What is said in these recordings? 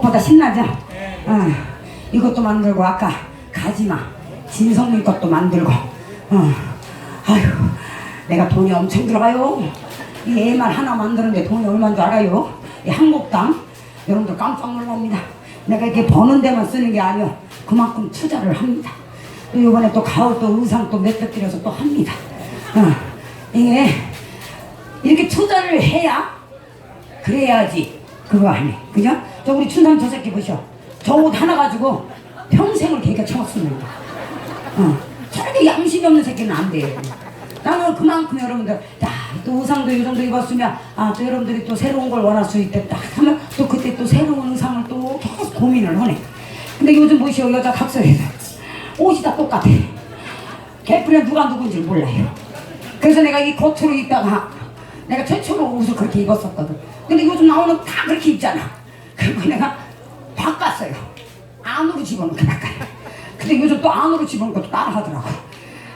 어, 원곡보다 신나죠? 어, 이것도 만들고 아까 가지마 진성민 것도 만들고. 어, 아휴 내가 돈이 엄청 들어가요. 이 애만 하나 만드는데 돈이 얼마인 줄 알아요? 이 한곡당? 여러분들 깜짝 놀랍니다. 내가 이렇게 버는 데만 쓰는 게 아니요. 그만큼 투자를 합니다. 또 이번에 또 가을 또 의상 또 몇백 들여서 또 합니다. 어, 이게 이렇게 투자를 해야 그래야지 그거 아니 그죠? 저 우리 춘삼 저 새끼 보셔? 저 옷 하나 가지고 평생을 개가 쳐먹습니다. 어. 저렇게 양심이 없는 새끼는 안 돼요 나는 그만큼 여러분들 야또 의상도 이 정도 입었으면 아 또 여러분들이 또 새로운 걸 원할 수 있겠다 하면 또 그때 또 새로운 의상을 또 계속 고민을 하네. 근데 요즘 보시오? 여자 각설에서 옷이 다 똑같아. 개뿔에 누가 누군지 몰라요. 그래서 내가 이 코트로 입다가 내가 최초로 옷을 그렇게 입었었거든. 근데 요즘 나오는 다 그렇게 입잖아. 그리고 내가 바꿨어요. 안으로 집어넣게 바꿔요. 근데 요즘 또 안으로 집어넣고 또 따라 하더라고.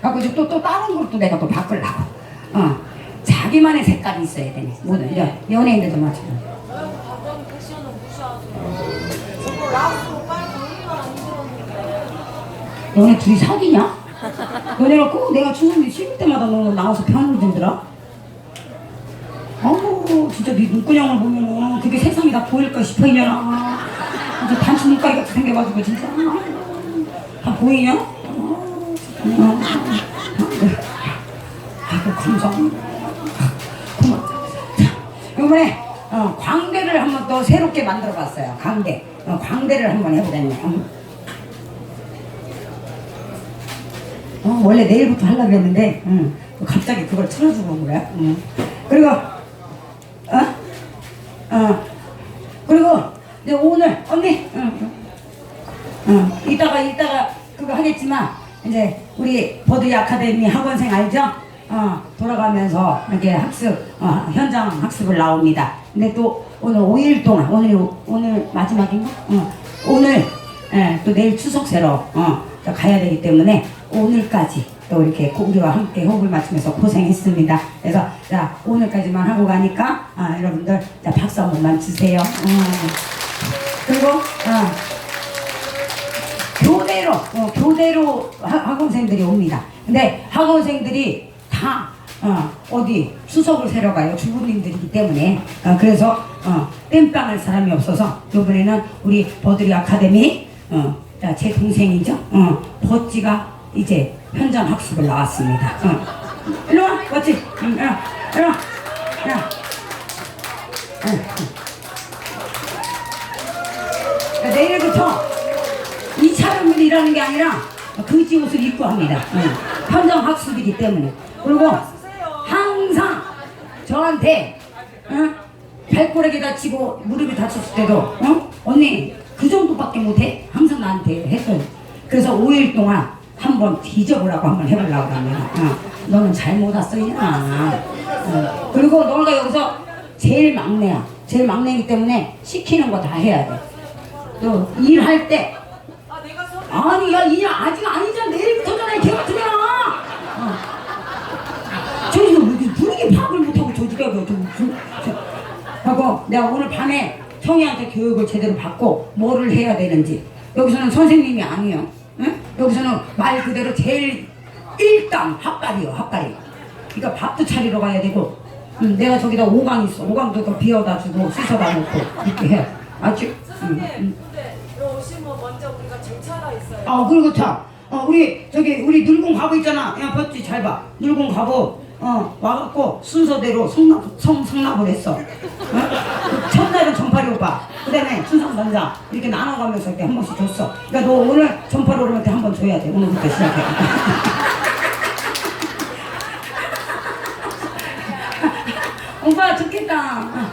그래서 또, 또 다른 걸또 내가 또 바꾸려고. 어. 자기만의 색깔이 있어야 되네. 모든 여, 연예인들도 마찬가지. 너네 둘이 사귀냐? 너네가 꼭 내가 추석에 쉴 때마다 너 나와서 편을 들더라? 어우 진짜 네 눈구녕을 보면은 그게 세상이 다 보일까 싶어 이년아 이제 단추 눈가리 같이 생겨가지고 진짜 다 보이냐? 어, 어, 아이고 자, 이번에 어, 광대를 한번 또 새롭게 만들어 봤어요 광대 어, 광대를 한번 해보겠네요 음. 어, 원래 내일부터 하려고 했는데, 응. 갑자기 그걸 틀어주고 온 거야. 응. 그리고, 어? 어. 그리고, 이제 오늘, 언니, 응. 응. 이따가, 이따가 그거 하겠지만, 이제 우리 버드이 아카데미 학원생 알죠? 어, 돌아가면서 이렇게 학습, 어, 현장 학습을 나옵니다. 근데 또 오늘 5일 동안, 오늘, 오늘 마지막인가? 어, 오늘, 예, 또 내일 추석 새로, 어, 또 가야 되기 때문에 오늘까지 또 이렇게 우리와 함께 호흡을 맞추면서 고생했습니다. 그래서 자, 오늘까지만 하고 가니까, 아, 여러분들, 자, 박수 한 번만 주세요. 음. 그리고, 어, 교대로 어, 교대로 하- 학원생들이 옵니다. 근데 학원생들이 다 어, 어디 수석을 세러 가요 주부님들이기 때문에 어, 그래서 어, 땜빵할 사람이 없어서 이번에는 우리 버드리 아카데미 어, 자, 제 동생이죠 어, 버찌가 이제 현장 학습을 나왔습니다. 어. 일로 와 버찌 응, 일로 와 일로 와 야. 응, 응. 야, 내일부터 이차로 일하는 게 아니라 그지 옷을 입고 합니다. 응. 현장 학습이기 때문에. 그리고. 항상 저한테 응? 발꼬락이 다치고 무릎이 다쳤을 때도 응? 언니 그 정도밖에 못해? 항상 나한테 했더니 그래서 5일 동안 한번 뒤져보라고 한번 해보려고 합니다. 응. 너는 잘못 왔어 이나 응. 그리고 너가 여기서 제일 막내야. 제일 막내이기 때문에 시키는 거 다 해야 돼. 또 일할 때아 아니 야 이제 아직 아니잖아 내일부터잖아 개 애야 어. 이렇게 분위기 파악을 못하고 저지가. 하고 내가 오늘 밤에 형이한테 교육을 제대로 받고 뭐를 해야 되는지 여기서는 선생님이 아니에요 응? 여기서는 말 그대로 제일 일당 핫갈이요 핫갈이 그러니까 밥도 차리러 가야 되고 응, 내가 저기다 오강 있어 오강도 또 비워다 주고 씻어다 놓고 이렇게 해 아주 응, 선생님 응. 근데 여기 오시면 먼저 우리가 절차가 있어요. 아 그리고 참 어, 우리 저기 우리 늙은 가보 있잖아 야 봤지 잘봐 늙은 가보 어 와갖고 순서대로 성납 성 성납을 했어 어? 그 첫날은 전파리 오빠 그 다음에 순상 남자 이렇게 나눠가면서 이렇게 한 번씩 줬어 그러니까 너 오늘 전파리 오빠한테 한 번 줘야 돼 오늘부터 시작해 오빠 좋겠다 어.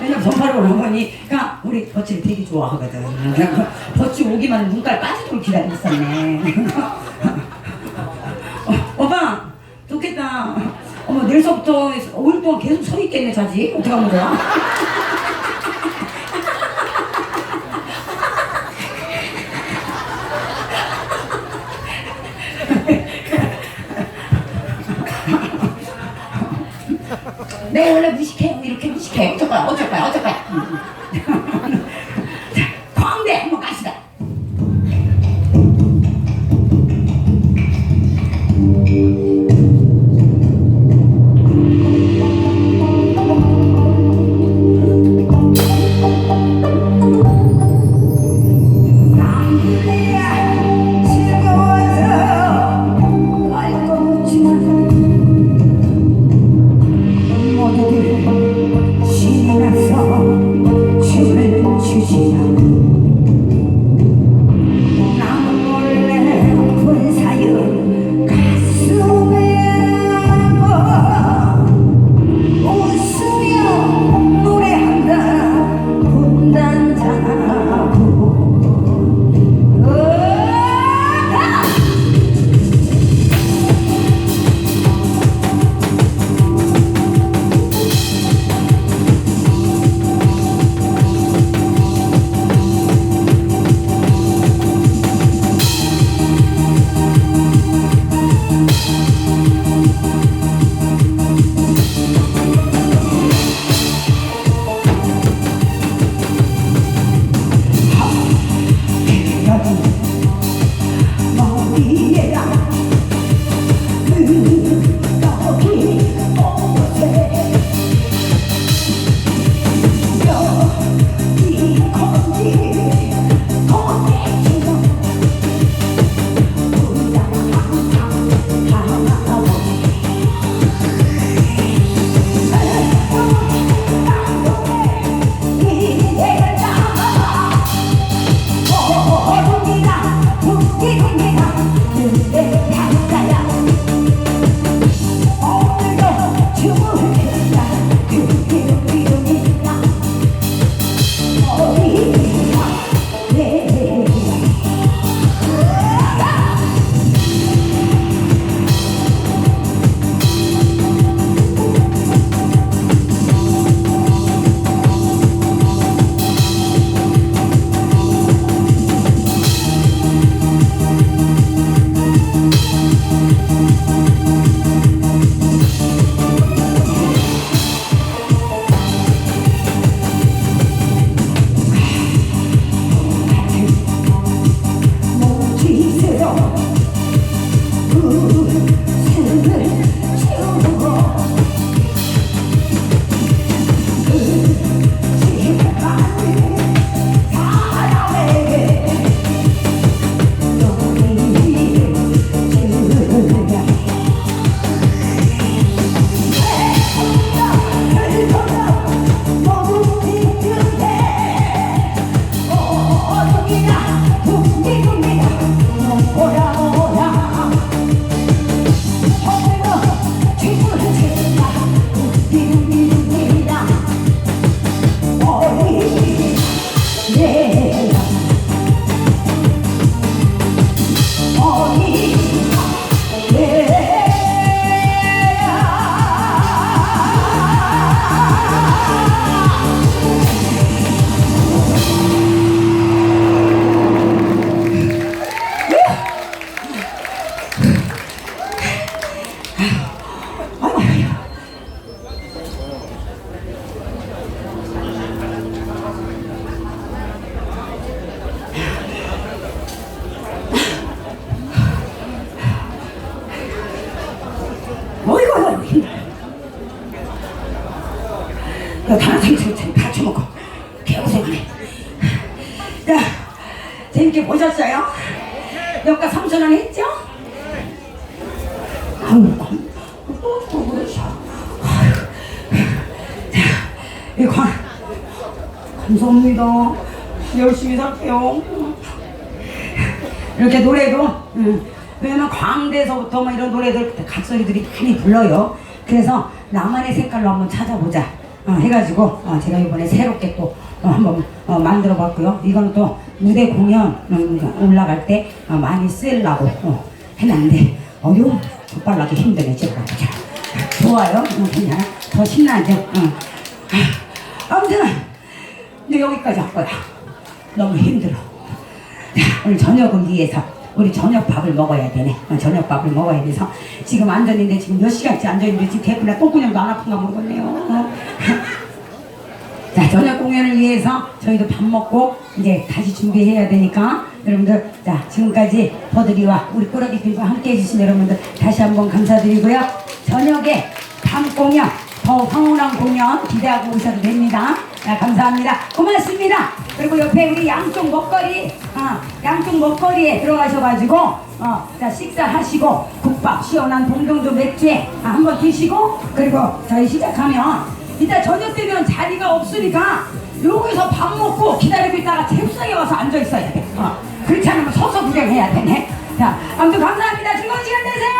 왜냐면 전파로 오는 거니까 우리 버치를 되게 좋아하거든. 버치 오기만 눈깔 빠지도록 기다리고 있었네. 어, 오빠 좋겠다. 어머 내일서부터 5일 동안 계속 서 있겠네 자지. 어떻게 하면 좋아? 내 원래 무식해요. 이렇게 거야, 어쩔 거야, 어쩔 거야. 야, 재밌게 보셨어요? 여기가 3천 원 했죠? 아우. 자, 이 관, 감사합니다. 열심히 살게요. 이렇게 노래도, 음, 왜냐면 광대에서부터 뭐 이런 노래들 각소리들이 많이 불러요. 그래서 나만의 색깔로 한번 찾아보자. 어, 해가지고 어, 제가 이번에 새롭게 또 어, 어, 만들어 봤고요. 이건 또 무대 공연 음, 올라갈 때 어, 많이 쓰려고 어, 해놨는데 어려움 족발나기 힘드네 제가 자, 좋아요. 어, 그냥 더 신나죠. 어. 아, 아무튼 이제 여기까지 할 거야. 너무 힘들어. 자, 오늘 저녁을 위해서 우리 저녁 밥을 먹어야 되네. 어, 저녁 밥을 먹어야 돼서 지금 앉았는데 지금 몇 시간째 앉아있는데 지금 개뿔나 똥구녕도 안 아픈가 모르겠네요. 어. 자, 저녁 공연을 위해서 저희도 밥 먹고 이제 다시 준비해야 되니까 여러분들 자, 지금까지 버들이와 우리 꾸러기 팀과 함께 해주신 여러분들 다시 한번 감사드리고요. 저녁에 밤 공연, 더 황홀한 공연 기대하고 오셔도 됩니다. 자, 감사합니다. 고맙습니다. 그리고 옆에 우리 양쪽 먹거리, 어, 양쪽 먹거리에 들어가셔가지고, 어, 자, 식사하시고, 국밥, 시원한 동동주 맥주에 아, 한번 드시고, 그리고 저희 시작하면 이따 저녁 되면 자리가 없으니까 여기서 밥 먹고 기다리고 있다가 잽상에 와서 앉아 있어야 돼. 어. 그렇지 않으면 서서 구경해야 되네. 자, 아무튼 감사합니다. 즐거운 시간 되세요.